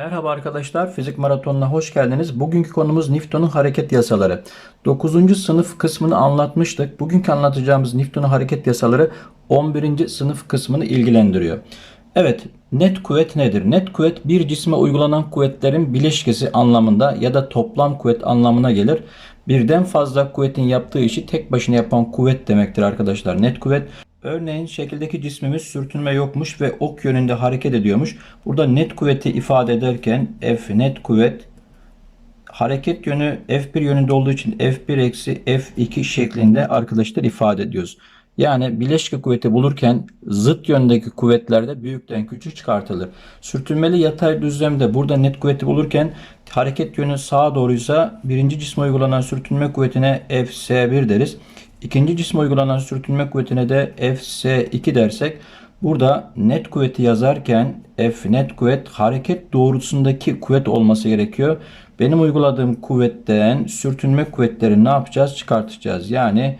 Merhaba arkadaşlar, Fizik Maratonu'na hoş geldiniz. Bugünkü konumuz Newton'un hareket yasaları. 9. sınıf kısmını anlatmıştık. Bugünkü anlatacağımız Newton'un hareket yasaları 11. sınıf kısmını ilgilendiriyor. Evet, net kuvvet nedir? Net kuvvet bir cisme uygulanan kuvvetlerin bileşkesi anlamında ya da toplam kuvvet anlamına gelir. Birden fazla kuvvetin yaptığı işi tek başına yapan kuvvet demektir arkadaşlar. Net kuvvet Örneğin şekildeki cismimiz sürtünme yokmuş ve ok yönünde hareket ediyormuş. Burada net kuvveti ifade ederken F net kuvvet hareket yönü F1 yönünde olduğu için F1 eksi F2 şeklinde arkadaşlar ifade ediyoruz. Yani bileşke kuvveti bulurken zıt yöndeki kuvvetlerde büyükten küçük çıkartılır. Sürtünmeli yatay düzlemde burada net kuvveti bulurken hareket yönü sağa doğruysa birinci cisme uygulanan sürtünme kuvvetine Fs1 deriz. İkinci cisme uygulanan sürtünme kuvvetine de Fs2 dersek burada net kuvveti yazarken F net kuvvet hareket doğrultusundaki kuvvet olması gerekiyor. Benim uyguladığım kuvvetten sürtünme kuvvetleri ne yapacağız? Çıkartacağız. Yani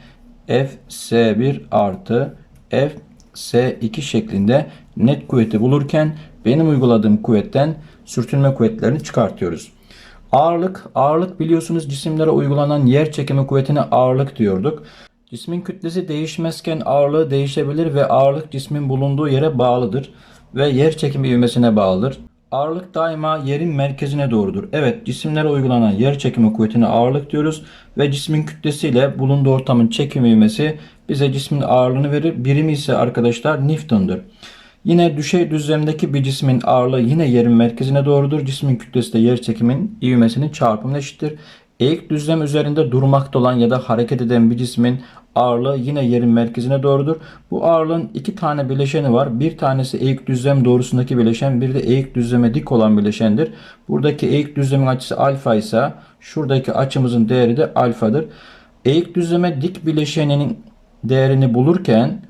Fs1 artı Fs2 şeklinde net kuvveti bulurken benim uyguladığım kuvvetten sürtünme kuvvetlerini çıkartıyoruz. Ağırlık, ağırlık biliyorsunuz cisimlere uygulanan yer çekimi kuvvetine ağırlık diyorduk. Cismin kütlesi değişmezken ağırlığı değişebilir ve ağırlık cismin bulunduğu yere bağlıdır ve yer çekimi ivmesine bağlıdır. Ağırlık daima yerin merkezine doğrudur. Evet cisimlere uygulanan yer çekimi kuvvetine ağırlık diyoruz ve cismin kütlesiyle bulunduğu ortamın çekim ivmesi bize cismin ağırlığını verir. Birimi ise arkadaşlar Newton'dur. Yine düşey düzlemdeki bir cismin ağırlığı yine yerin merkezine doğrudur. Cismin kütlesi de yer çekimin ivmesinin çarpımına eşittir. Eğik düzlem üzerinde durmakta olan ya da hareket eden bir cismin ağırlığı yine yerin merkezine doğrudur. Bu ağırlığın iki tane bileşeni var. Bir tanesi eğik düzlem doğrusundaki bileşen, bir de eğik düzleme dik olan bileşendir. Buradaki eğik düzlemin açısı alfa ise şuradaki açımızın değeri de alfadır. Eğik düzleme dik bileşeninin değerini bulurken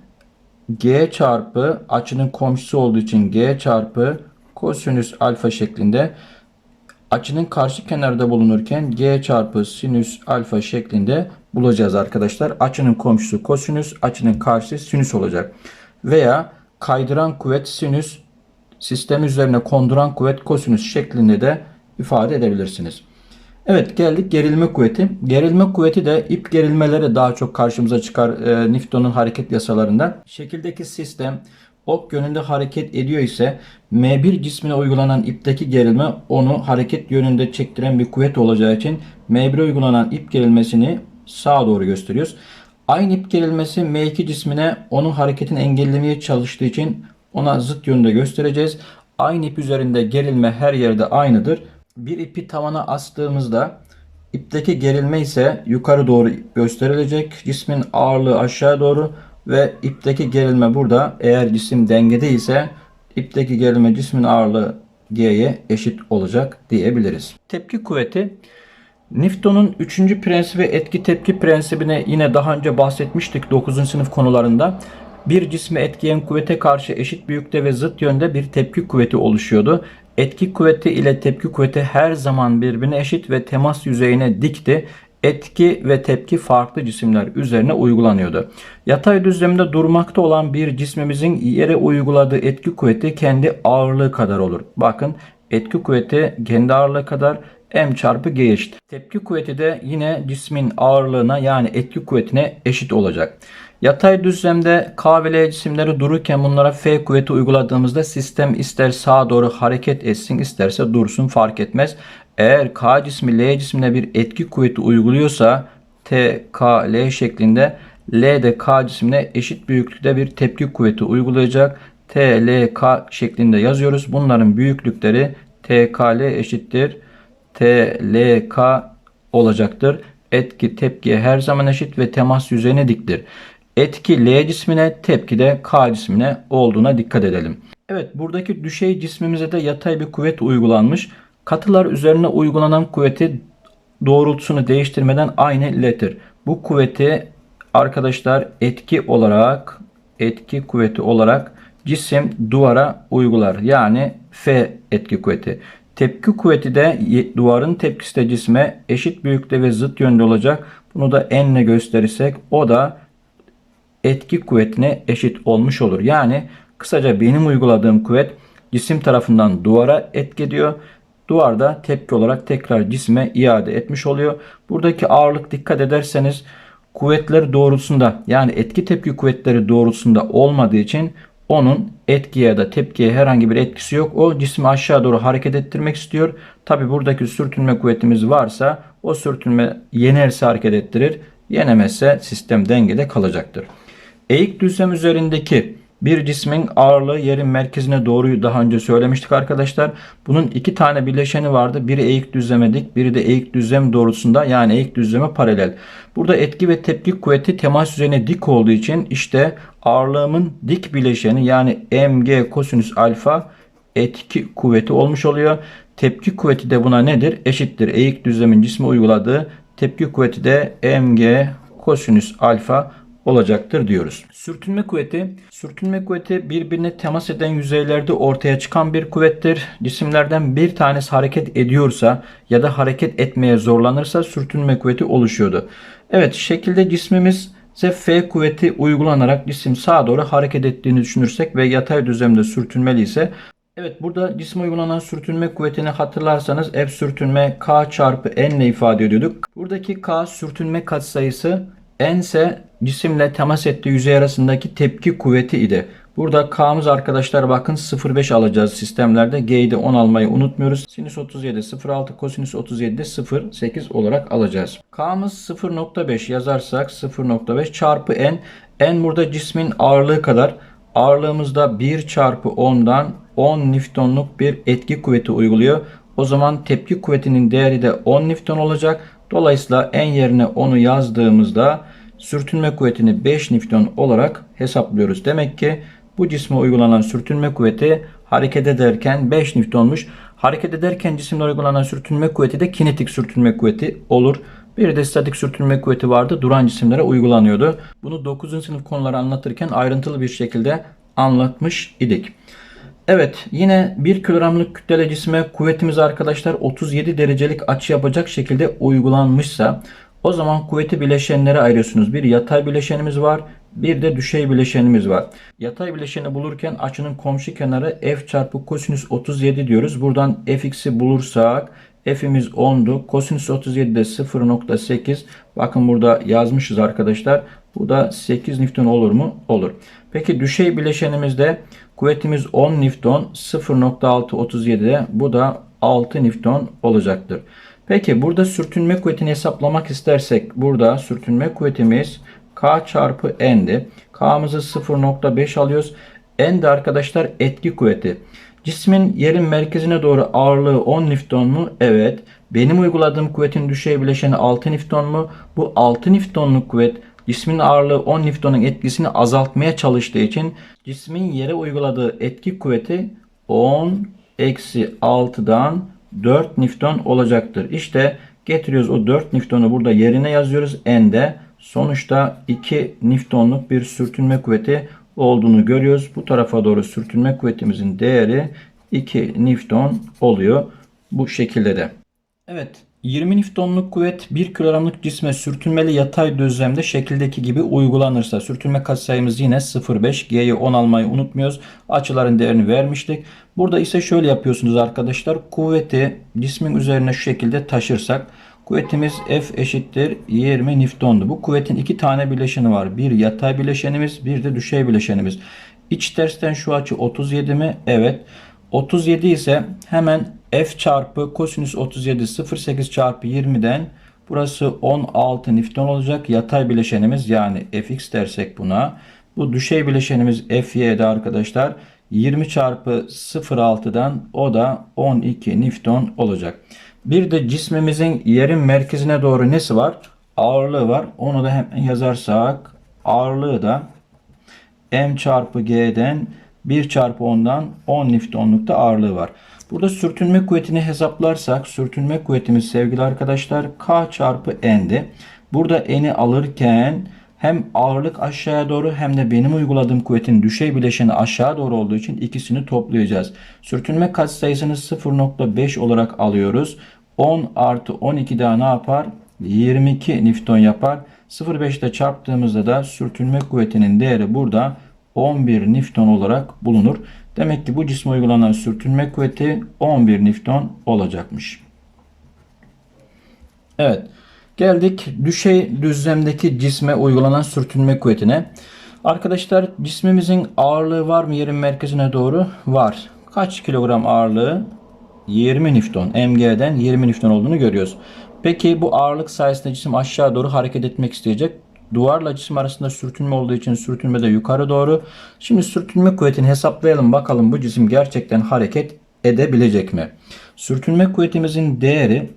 g çarpı açının komşusu olduğu için g çarpı kosinüs alfa şeklinde açının karşı kenarda bulunurken g çarpı sinüs alfa şeklinde bulacağız arkadaşlar. Açının komşusu kosinüs, açının karşısı sinüs olacak. Veya kaydıran kuvvet sinüs, sistem üzerine konduran kuvvet kosinüs şeklinde de ifade edebilirsiniz. Evet geldik gerilme kuvveti. Gerilme kuvveti de ip gerilmeleri daha çok karşımıza çıkar e, Newton'un hareket yasalarında. Şekildeki sistem ok yönünde hareket ediyor ise M1 cismine uygulanan ipteki gerilme onu hareket yönünde çektiren bir kuvvet olacağı için M1'e uygulanan ip gerilmesini sağa doğru gösteriyoruz. Aynı ip gerilmesi M2 cismine onun hareketini engellemeye çalıştığı için ona zıt yönde göstereceğiz. Aynı ip üzerinde gerilme her yerde aynıdır. Bir ipi tavana astığımızda ipteki gerilme ise yukarı doğru gösterilecek. Cismin ağırlığı aşağı doğru ve ipteki gerilme burada eğer cisim dengede ise ipteki gerilme cismin ağırlığı G'ye eşit olacak diyebiliriz. Tepki kuvveti Newton'un 3. prensibi etki tepki prensibine yine daha önce bahsetmiştik 9. sınıf konularında. Bir cisme etkileyen kuvvete karşı eşit büyükte ve zıt yönde bir tepki kuvveti oluşuyordu. Etki kuvveti ile tepki kuvveti her zaman birbirine eşit ve temas yüzeyine dikti. Etki ve tepki farklı cisimler üzerine uygulanıyordu. Yatay düzlemde durmakta olan bir cismimizin yere uyguladığı etki kuvveti kendi ağırlığı kadar olur. Bakın etki kuvveti kendi ağırlığı kadar m çarpı g eşit. Tepki kuvveti de yine cismin ağırlığına yani etki kuvvetine eşit olacak. Yatay düzlemde K ve L cisimleri dururken bunlara F kuvveti uyguladığımızda sistem ister sağa doğru hareket etsin isterse dursun fark etmez. Eğer K cismi L cismine bir etki kuvveti uyguluyorsa T, K, L şeklinde L de K cismine eşit büyüklükte bir tepki kuvveti uygulayacak. T, L, K şeklinde yazıyoruz. Bunların büyüklükleri T, K, L eşittir. T, L, K olacaktır. Etki tepkiye her zaman eşit ve temas yüzeyine diktir. Etki L cismine, tepki de K cismine olduğuna dikkat edelim. Evet buradaki düşey cismimize de yatay bir kuvvet uygulanmış. Katılar üzerine uygulanan kuvveti doğrultusunu değiştirmeden aynı iletir. Bu kuvveti arkadaşlar etki olarak etki kuvveti olarak cisim duvara uygular. Yani F etki kuvveti. Tepki kuvveti de duvarın tepkisi de cisme eşit büyüklükte ve zıt yönde olacak. Bunu da n ile gösterirsek o da etki kuvvetine eşit olmuş olur. Yani kısaca benim uyguladığım kuvvet cisim tarafından duvara etki ediyor. duvarda tepki olarak tekrar cisme iade etmiş oluyor. Buradaki ağırlık dikkat ederseniz kuvvetleri doğrultusunda yani etki tepki kuvvetleri doğrultusunda olmadığı için onun etkiye ya da tepkiye herhangi bir etkisi yok. O cismi aşağı doğru hareket ettirmek istiyor. Tabi buradaki sürtünme kuvvetimiz varsa o sürtünme yenerse hareket ettirir. Yenemezse sistem dengede kalacaktır. Eğik düzlem üzerindeki bir cismin ağırlığı yerin merkezine doğru daha önce söylemiştik arkadaşlar. Bunun iki tane bileşeni vardı. Biri eğik düzleme dik, biri de eğik düzlem doğrultusunda yani eğik düzleme paralel. Burada etki ve tepki kuvveti temas üzerine dik olduğu için işte ağırlığımın dik bileşeni yani mg kosinüs alfa etki kuvveti olmuş oluyor. Tepki kuvveti de buna nedir? Eşittir. Eğik düzlemin cisme uyguladığı tepki kuvveti de mg kosinüs alfa olacaktır diyoruz. Sürtünme kuvveti, sürtünme kuvveti birbirine temas eden yüzeylerde ortaya çıkan bir kuvvettir. Cisimlerden bir tanesi hareket ediyorsa ya da hareket etmeye zorlanırsa sürtünme kuvveti oluşuyordu. Evet, şekilde cismimiz F kuvveti uygulanarak cisim sağa doğru hareket ettiğini düşünürsek ve yatay düzlemde sürtünmeli ise Evet burada cisme uygulanan sürtünme kuvvetini hatırlarsanız F sürtünme K çarpı N ile ifade ediyorduk. Buradaki K sürtünme katsayısı N ise cisimle temas ettiği yüzey arasındaki tepki kuvveti idi. Burada K'mız arkadaşlar bakın 0,5 alacağız sistemlerde. G'yi de 10 almayı unutmuyoruz. Sinüs 37 0,6 kosinüs 37 de 0,8 olarak alacağız. K'mız 0,5 yazarsak 0,5 çarpı N. N burada cismin ağırlığı kadar. Ağırlığımızda 1 çarpı 10'dan 10 Newton'luk bir etki kuvveti uyguluyor. O zaman tepki kuvvetinin değeri de 10 Newton olacak. Dolayısıyla n yerine 10'u yazdığımızda sürtünme kuvvetini 5 Newton olarak hesaplıyoruz. Demek ki bu cisme uygulanan sürtünme kuvveti hareket ederken 5 Newton'muş. Hareket ederken cisimle uygulanan sürtünme kuvveti de kinetik sürtünme kuvveti olur. Bir de statik sürtünme kuvveti vardı. Duran cisimlere uygulanıyordu. Bunu 9. sınıf konuları anlatırken ayrıntılı bir şekilde anlatmış idik. Evet yine 1 kilogramlık kütleli cisme kuvvetimiz arkadaşlar 37 derecelik açı yapacak şekilde uygulanmışsa o zaman kuvveti bileşenlere ayırıyorsunuz. Bir yatay bileşenimiz var. Bir de düşey bileşenimiz var. Yatay bileşeni bulurken açının komşu kenarı f çarpı kosinüs 37 diyoruz. Buradan fx'i bulursak f'imiz 10'du. Kosinüs 37 de 0.8. Bakın burada yazmışız arkadaşlar. Bu da 8 Newton olur mu? Olur. Peki düşey bileşenimizde kuvvetimiz 10 Newton 0.637'de bu da 6 Newton olacaktır. Peki burada sürtünme kuvvetini hesaplamak istersek burada sürtünme kuvvetimiz K çarpı N'di. K'mızı 0.5 alıyoruz. N de arkadaşlar etki kuvveti. Cismin yerin merkezine doğru ağırlığı 10 Newton mu? Evet. Benim uyguladığım kuvvetin düşey bileşeni 6 Newton mu? Bu 6 Newton'luk kuvvet cismin ağırlığı 10 Newton'un etkisini azaltmaya çalıştığı için cismin yere uyguladığı etki kuvveti 10 eksi 6'dan 4 Newton olacaktır. İşte getiriyoruz o 4 Newton'u burada yerine yazıyoruz. N'de sonuçta 2 Newton'luk bir sürtünme kuvveti olduğunu görüyoruz. Bu tarafa doğru sürtünme kuvvetimizin değeri 2 Newton oluyor. Bu şekilde de. Evet 20 Newton'luk kuvvet 1 kilogramlık cisme sürtünmeli yatay düzlemde şekildeki gibi uygulanırsa sürtünme katsayımız yine 0,5 G'yi 10 almayı unutmuyoruz. Açıların değerini vermiştik. Burada ise şöyle yapıyorsunuz arkadaşlar. Kuvveti cismin üzerine şu şekilde taşırsak kuvvetimiz F eşittir 20 Newton'du. Bu kuvvetin iki tane bileşeni var. Bir yatay bileşenimiz bir de düşey bileşenimiz. İç tersten şu açı 37 mi? Evet. 37 ise hemen f çarpı kosinüs 37 0,8 çarpı 20'den burası 16 Newton olacak. Yatay bileşenimiz yani fx dersek buna. Bu düşey bileşenimiz fy'de arkadaşlar 20 çarpı 0,6'dan o da 12 Newton olacak. Bir de cismimizin yerin merkezine doğru nesi var? Ağırlığı var. Onu da hemen yazarsak ağırlığı da m çarpı g'den 1 çarpı 10'dan 10 Newton'luk da ağırlığı var. Burada sürtünme kuvvetini hesaplarsak sürtünme kuvvetimiz sevgili arkadaşlar K çarpı N'di. Burada N'i alırken hem ağırlık aşağıya doğru hem de benim uyguladığım kuvvetin düşey bileşeni aşağı doğru olduğu için ikisini toplayacağız. Sürtünme katsayısını 0.5 olarak alıyoruz. 10 artı 12 daha ne yapar? 22 Newton yapar. 0.5 ile çarptığımızda da sürtünme kuvvetinin değeri burada 11 Newton olarak bulunur. Demek ki bu cisme uygulanan sürtünme kuvveti 11 Newton olacakmış. Evet. Geldik düşey düzlemdeki cisme uygulanan sürtünme kuvvetine. Arkadaşlar cismimizin ağırlığı var mı yerin merkezine doğru? Var. Kaç kilogram ağırlığı? 20 Newton. MG'den 20 Newton olduğunu görüyoruz. Peki bu ağırlık sayesinde cisim aşağı doğru hareket etmek isteyecek. Duvarla cisim arasında sürtünme olduğu için sürtünme de yukarı doğru. Şimdi sürtünme kuvvetini hesaplayalım bakalım bu cisim gerçekten hareket edebilecek mi? Sürtünme kuvvetimizin değeri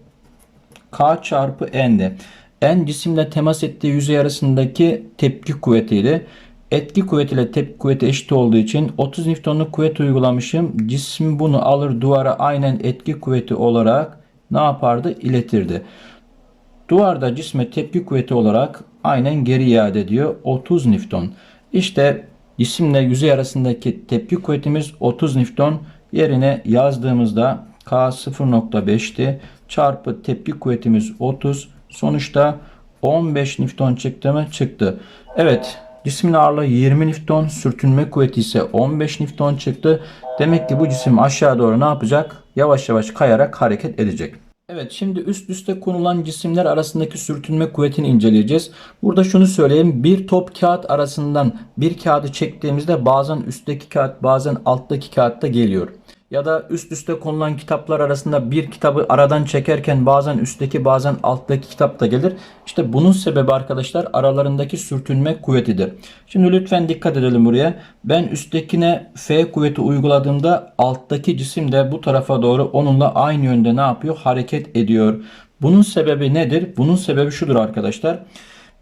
K çarpı N'de. N cisimle temas ettiği yüzey arasındaki tepki kuvvetiydi. Etki kuvvetiyle tepki kuvveti eşit olduğu için 30 Newton'luk kuvvet uygulamışım. Cisim bunu alır duvara aynen etki kuvveti olarak ne yapardı? İletirdi. Duvarda cisme tepki kuvveti olarak aynen geri iade ediyor. 30 Newton. İşte cisimle yüzey arasındaki tepki kuvvetimiz 30 Newton. Yerine yazdığımızda K 0.5'ti. Çarpı tepki kuvvetimiz 30. Sonuçta 15 Newton çıktı mı? Çıktı. Evet. Cismin ağırlığı 20 Newton. Sürtünme kuvveti ise 15 Newton çıktı. Demek ki bu cisim aşağı doğru ne yapacak? Yavaş yavaş kayarak hareket edecek. Evet şimdi üst üste konulan cisimler arasındaki sürtünme kuvvetini inceleyeceğiz. Burada şunu söyleyeyim. Bir top kağıt arasından bir kağıdı çektiğimizde bazen üstteki kağıt bazen alttaki kağıt da geliyor. Ya da üst üste konulan kitaplar arasında bir kitabı aradan çekerken bazen üstteki bazen alttaki kitap da gelir. İşte bunun sebebi arkadaşlar aralarındaki sürtünme kuvvetidir. Şimdi lütfen dikkat edelim buraya. Ben üsttekine F kuvveti uyguladığımda alttaki cisim de bu tarafa doğru onunla aynı yönde ne yapıyor? Hareket ediyor. Bunun sebebi nedir? Bunun sebebi şudur arkadaşlar.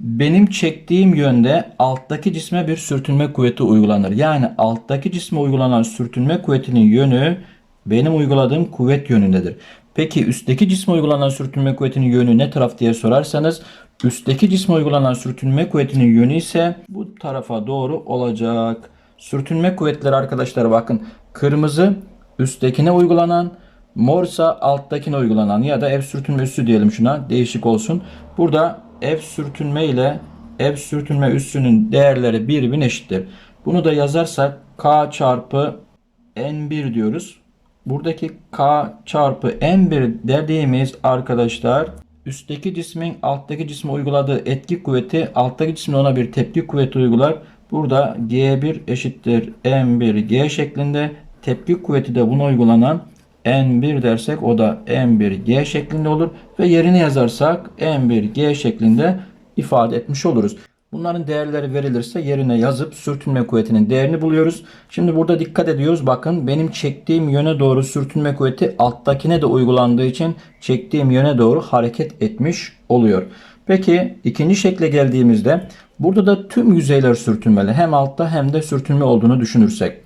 Benim çektiğim yönde alttaki cisme bir sürtünme kuvveti uygulanır. Yani alttaki cisme uygulanan sürtünme kuvvetinin yönü benim uyguladığım kuvvet yönündedir. Peki üstteki cisme uygulanan sürtünme kuvvetinin yönü ne taraf diye sorarsanız üstteki cisme uygulanan sürtünme kuvvetinin yönü ise bu tarafa doğru olacak. Sürtünme kuvvetleri arkadaşlar bakın kırmızı üsttekine uygulanan morsa alttakine uygulanan ya da ev sürtünme üssü diyelim şuna değişik olsun. Burada ev sürtünme ile ev sürtünme üssünün değerleri birbirine eşittir. Bunu da yazarsak K çarpı N1 diyoruz. Buradaki K çarpı N1 dediğimiz arkadaşlar üstteki cismin alttaki cisme uyguladığı etki kuvveti alttaki cismin ona bir tepki kuvveti uygular. Burada G1 eşittir M1 G şeklinde tepki kuvveti de buna uygulanan N1 dersek o da M1G şeklinde olur ve yerine yazarsak M1G şeklinde ifade etmiş oluruz. Bunların değerleri verilirse yerine yazıp sürtünme kuvvetinin değerini buluyoruz. Şimdi burada dikkat ediyoruz. Bakın benim çektiğim yöne doğru sürtünme kuvveti alttakine de uygulandığı için çektiğim yöne doğru hareket etmiş oluyor. Peki ikinci şekle geldiğimizde burada da tüm yüzeyler sürtünmeli. Hem altta hem de sürtünme olduğunu düşünürsek.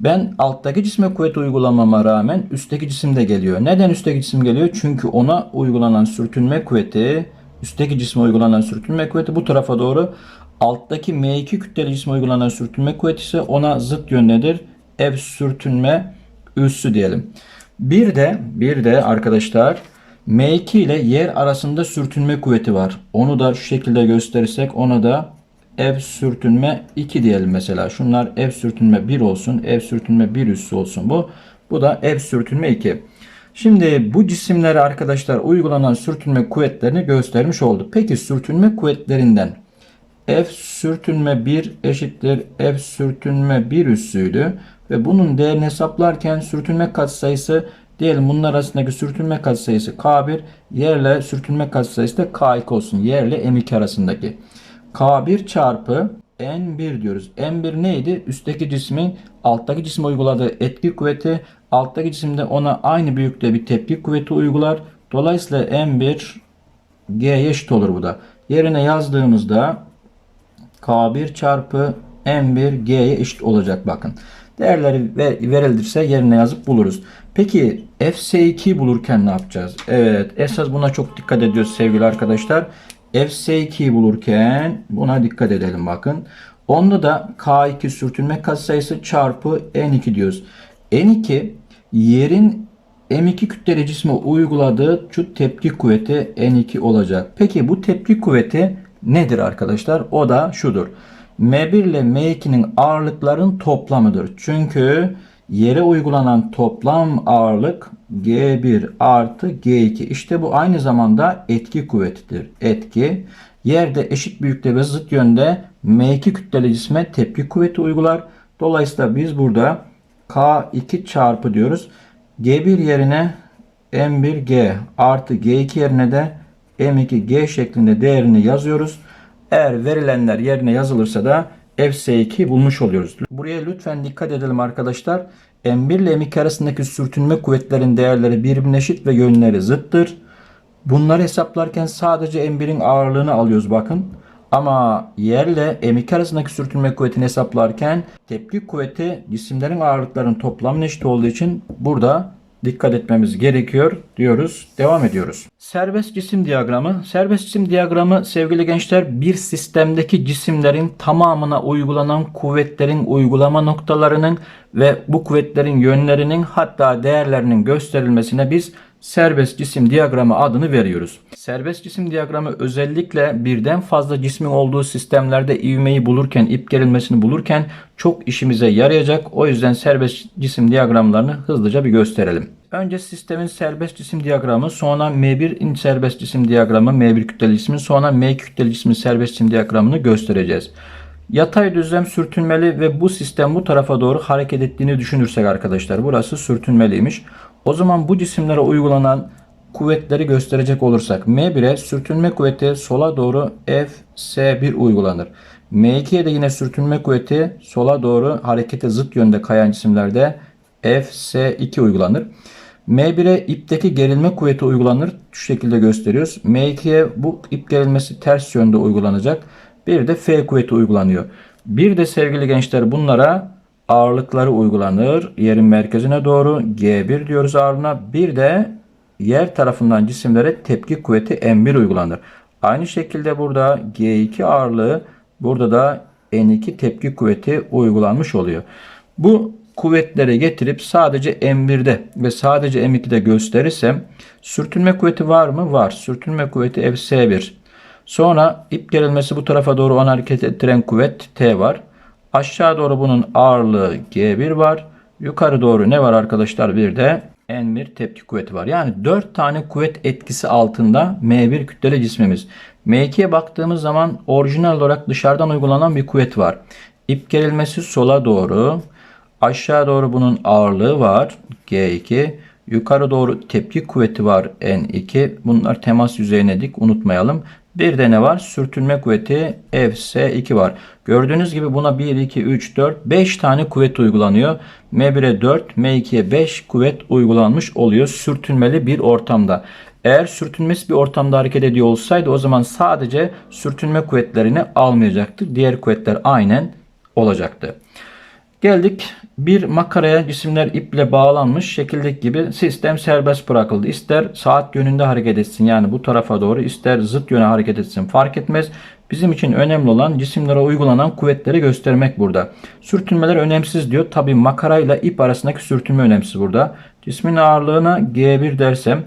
Ben alttaki cisme kuvvet uygulamama rağmen üstteki cisim de geliyor. Neden üstteki cisim geliyor? Çünkü ona uygulanan sürtünme kuvveti, üstteki cisme uygulanan sürtünme kuvveti bu tarafa doğru. Alttaki M2 kütleli cisme uygulanan sürtünme kuvveti ise ona zıt yöndedir. Ev sürtünme üssü diyelim. Bir de bir de arkadaşlar M2 ile yer arasında sürtünme kuvveti var. Onu da şu şekilde gösterirsek ona da ev sürtünme 2 diyelim mesela. Şunlar ev sürtünme 1 olsun. Ev sürtünme 1 üssü olsun bu. Bu da ev sürtünme 2. Şimdi bu cisimlere arkadaşlar uygulanan sürtünme kuvvetlerini göstermiş olduk. Peki sürtünme kuvvetlerinden F sürtünme 1 eşittir F sürtünme 1 üssüydü. Ve bunun değerini hesaplarken sürtünme katsayısı diyelim bunun arasındaki sürtünme katsayısı K1 yerle sürtünme katsayısı da K2 olsun. Yerle M2 arasındaki. K1 çarpı N1 diyoruz. N1 neydi? Üstteki cismin alttaki cisme uyguladığı etki kuvveti. Alttaki cisimde ona aynı büyüklükte bir tepki kuvveti uygular. Dolayısıyla N1 G'ye eşit olur bu da. Yerine yazdığımızda K1 çarpı M1 G'ye eşit olacak bakın. Değerleri verilirse yerine yazıp buluruz. Peki FC2 bulurken ne yapacağız? Evet esas buna çok dikkat ediyoruz sevgili arkadaşlar. FC2 bulurken buna dikkat edelim bakın. Onda da K2 sürtünme katsayısı çarpı N2 diyoruz. N2 yerin M2 kütleli cisme uyguladığı şu tepki kuvveti N2 olacak. Peki bu tepki kuvveti nedir arkadaşlar? O da şudur. M1 ile M2'nin ağırlıkların toplamıdır. Çünkü Yere uygulanan toplam ağırlık G1 artı G2. İşte bu aynı zamanda etki kuvvetidir. Etki. Yerde eşit büyüklükte ve zıt yönde M2 kütleli cisme tepki kuvveti uygular. Dolayısıyla biz burada K2 çarpı diyoruz. G1 yerine M1G artı G2 yerine de M2G şeklinde değerini yazıyoruz. Eğer verilenler yerine yazılırsa da Fs2 bulmuş oluyoruz. Buraya lütfen dikkat edelim arkadaşlar. M1 ile M2 arasındaki sürtünme kuvvetlerin değerleri birbirine eşit ve yönleri zıttır. Bunları hesaplarken sadece M1'in ağırlığını alıyoruz bakın. Ama yerle M2 arasındaki sürtünme kuvvetini hesaplarken tepki kuvveti cisimlerin ağırlıklarının toplamının eşit olduğu için burada dikkat etmemiz gerekiyor diyoruz. Devam ediyoruz. Serbest cisim diyagramı. Serbest cisim diyagramı sevgili gençler bir sistemdeki cisimlerin tamamına uygulanan kuvvetlerin uygulama noktalarının ve bu kuvvetlerin yönlerinin hatta değerlerinin gösterilmesine biz serbest cisim diyagramı adını veriyoruz. Serbest cisim diyagramı özellikle birden fazla cismin olduğu sistemlerde ivmeyi bulurken, ip gerilmesini bulurken çok işimize yarayacak. O yüzden serbest cisim diyagramlarını hızlıca bir gösterelim. Önce sistemin serbest cisim diyagramı, sonra M1 serbest cisim diyagramı, M1 kütleli cismin, sonra M kütleli cismin serbest cisim diyagramını göstereceğiz. Yatay düzlem sürtünmeli ve bu sistem bu tarafa doğru hareket ettiğini düşünürsek arkadaşlar burası sürtünmeliymiş. O zaman bu cisimlere uygulanan kuvvetleri gösterecek olursak M1'e sürtünme kuvveti sola doğru Fs1 uygulanır. M2'ye de yine sürtünme kuvveti sola doğru harekete zıt yönde kayan cisimlerde Fs2 uygulanır. M1'e ipteki gerilme kuvveti uygulanır. Şu şekilde gösteriyoruz. M2'ye bu ip gerilmesi ters yönde uygulanacak. Bir de F kuvveti uygulanıyor. Bir de sevgili gençler bunlara ağırlıkları uygulanır. Yerin merkezine doğru G1 diyoruz ağırlığına. Bir de yer tarafından cisimlere tepki kuvveti M1 uygulanır. Aynı şekilde burada G2 ağırlığı burada da N2 tepki kuvveti uygulanmış oluyor. Bu kuvvetleri getirip sadece M1'de ve sadece M2'de gösterirsem sürtünme kuvveti var mı? Var. Sürtünme kuvveti Fs1. Sonra ip gerilmesi bu tarafa doğru onu hareket ettiren kuvvet T var. Aşağı doğru bunun ağırlığı G1 var. Yukarı doğru ne var arkadaşlar? Bir de N1 tepki kuvveti var. Yani 4 tane kuvvet etkisi altında M1 kütleli cismimiz. M2'ye baktığımız zaman orijinal olarak dışarıdan uygulanan bir kuvvet var. İp gerilmesi sola doğru. Aşağı doğru bunun ağırlığı var. G2. Yukarı doğru tepki kuvveti var N2. Bunlar temas yüzeyine dik unutmayalım. Bir de ne var? Sürtünme kuvveti Fs2 var. Gördüğünüz gibi buna 1, 2, 3, 4, 5 tane kuvvet uygulanıyor. M1'e 4, M2'ye 5 kuvvet uygulanmış oluyor sürtünmeli bir ortamda. Eğer sürtünmesi bir ortamda hareket ediyor olsaydı o zaman sadece sürtünme kuvvetlerini almayacaktır. Diğer kuvvetler aynen olacaktı. Geldik bir makaraya cisimler iple bağlanmış şekildeki gibi sistem serbest bırakıldı. İster saat yönünde hareket etsin yani bu tarafa doğru ister zıt yöne hareket etsin fark etmez. Bizim için önemli olan cisimlere uygulanan kuvvetleri göstermek burada. Sürtünmeler önemsiz diyor. Tabi makarayla ip arasındaki sürtünme önemsiz burada. Cismin ağırlığına G1 dersem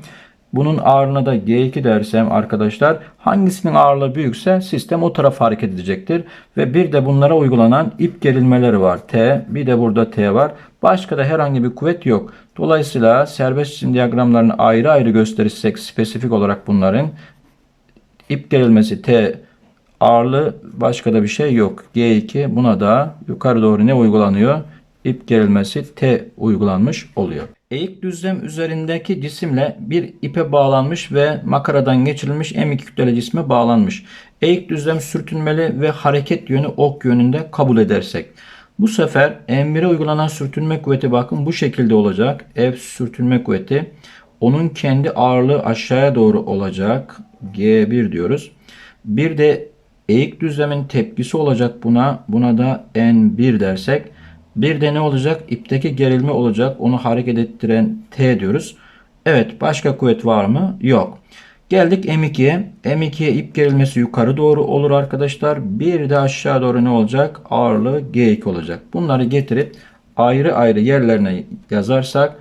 bunun ağırlığına da G2 dersem arkadaşlar hangisinin ağırlığı büyükse sistem o tarafa hareket edecektir. Ve bir de bunlara uygulanan ip gerilmeleri var. T bir de burada T var. Başka da herhangi bir kuvvet yok. Dolayısıyla serbest cisim diyagramlarını ayrı ayrı gösterirsek spesifik olarak bunların ip gerilmesi T ağırlığı başka da bir şey yok. G2 buna da yukarı doğru ne uygulanıyor? İp gerilmesi T uygulanmış oluyor. Eğik düzlem üzerindeki cisimle bir ipe bağlanmış ve makaradan geçirilmiş M2 kütleli cisme bağlanmış. Eğik düzlem sürtünmeli ve hareket yönü ok yönünde kabul edersek. Bu sefer M1'e uygulanan sürtünme kuvveti bakın bu şekilde olacak. F sürtünme kuvveti. Onun kendi ağırlığı aşağıya doğru olacak. G1 diyoruz. Bir de eğik düzlemin tepkisi olacak buna. Buna da N1 dersek. Bir de ne olacak? İpteki gerilme olacak. Onu hareket ettiren T diyoruz. Evet başka kuvvet var mı? Yok. Geldik M2'ye. M2'ye ip gerilmesi yukarı doğru olur arkadaşlar. Bir de aşağı doğru ne olacak? Ağırlığı G2 olacak. Bunları getirip ayrı ayrı yerlerine yazarsak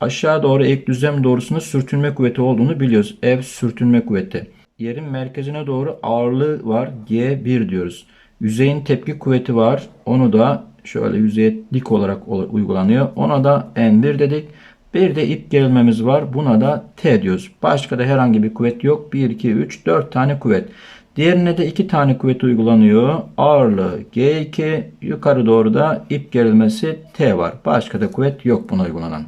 aşağı doğru ek düzlem doğrusunda sürtünme kuvveti olduğunu biliyoruz. F sürtünme kuvveti. Yerin merkezine doğru ağırlığı var. G1 diyoruz. Yüzeyin tepki kuvveti var. Onu da şöyle yüzeye dik olarak ol- uygulanıyor. Ona da N1 dedik. Bir de ip gerilmemiz var. Buna da T diyoruz. Başka da herhangi bir kuvvet yok. 1, 2, 3, 4 tane kuvvet. Diğerine de 2 tane kuvvet uygulanıyor. Ağırlığı G2, yukarı doğru da ip gerilmesi T var. Başka da kuvvet yok buna uygulanan.